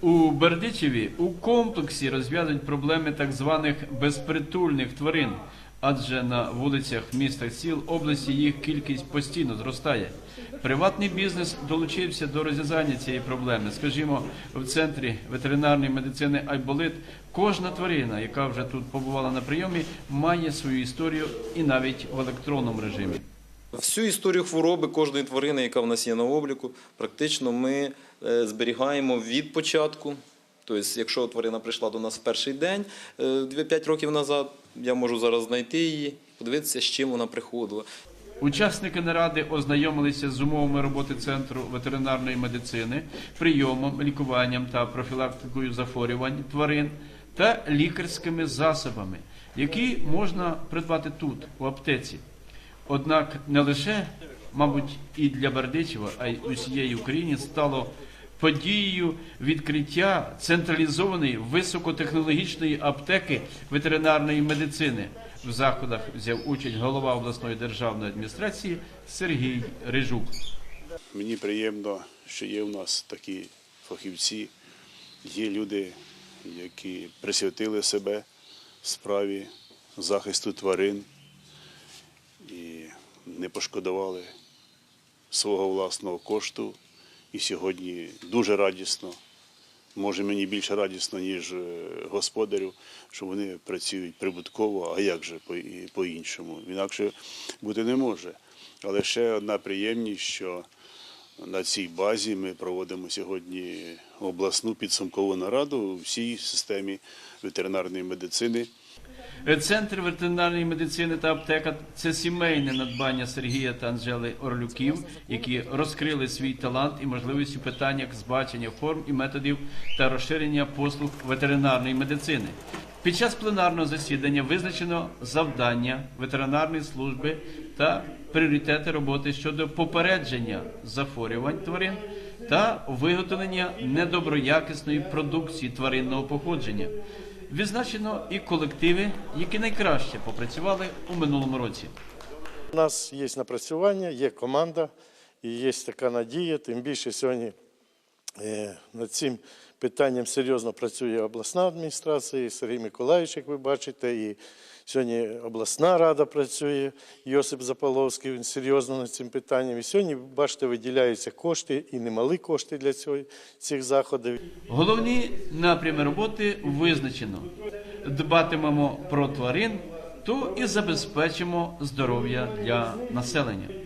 У Бердичеві у комплексі розв'язують проблеми так званих безпритульних тварин, адже на вулицях, містах, сіл області їх кількість постійно зростає. Приватний бізнес долучився до розв'язання цієї проблеми. Скажімо, в центрі ветеринарної медицини Айболит кожна тварина, яка вже тут побувала на прийомі, має свою історію і навіть в електронному режимі. Всю історію хвороби кожної тварини, яка в нас є на обліку, практично ми е, зберігаємо від початку. Тобто, якщо тварина прийшла до нас в перший день, 5 років назад, я можу зараз знайти її, подивитися, з чим вона приходила. Учасники наради ознайомилися з умовами роботи центру ветеринарної медицини, прийомом, лікуванням та профілактикою захворювань тварин та лікарськими засобами, які можна придбати тут, у аптеці. Однак не лише, мабуть, і для Бердичева, а й усієї України стало подією відкриття централізованої високотехнологічної аптеки ветеринарної медицини. В заходах взяв участь голова обласної державної адміністрації Сергій Рижук. Мені приємно, що є у нас такі фахівці, є люди, які присвятили себе справі захисту тварин не пошкодували свого власного кошту. І сьогодні дуже радісно, може мені більше радісно, ніж е, господарю, що вони працюють прибутково, а як же по-іншому. Інакше бути не може. Але ще одна приємність, що на цій базі ми проводимо сьогодні обласну підсумкову нараду у всій системі ветеринарної медицини. Центр ветеринарної медицини та аптека це сімейне надбання Сергія та Анжели Орлюків, які розкрили свій талант і можливість у питаннях збачення форм і методів та розширення послуг ветеринарної медицини. Під час пленарного засідання визначено завдання ветеринарної служби та пріоритети роботи щодо попередження захворювань тварин та виготовлення недоброякісної продукції тваринного походження. Відзначено і колективи, які найкраще попрацювали у минулому році. У нас є напрацювання, є команда і є така надія. Тим більше сьогодні над цим питанням серйозно працює обласна адміністрація, і Сергій Миколаївич, як ви бачите, і сьогодні обласна рада працює, Йосип Заполовський, він серйозно над цим питанням. І сьогодні, бачите, виділяються кошти і немалі кошти для цього, цих заходів. Головні напрями роботи визначено: дбатимемо про тварин, то і забезпечимо здоров'я для населення.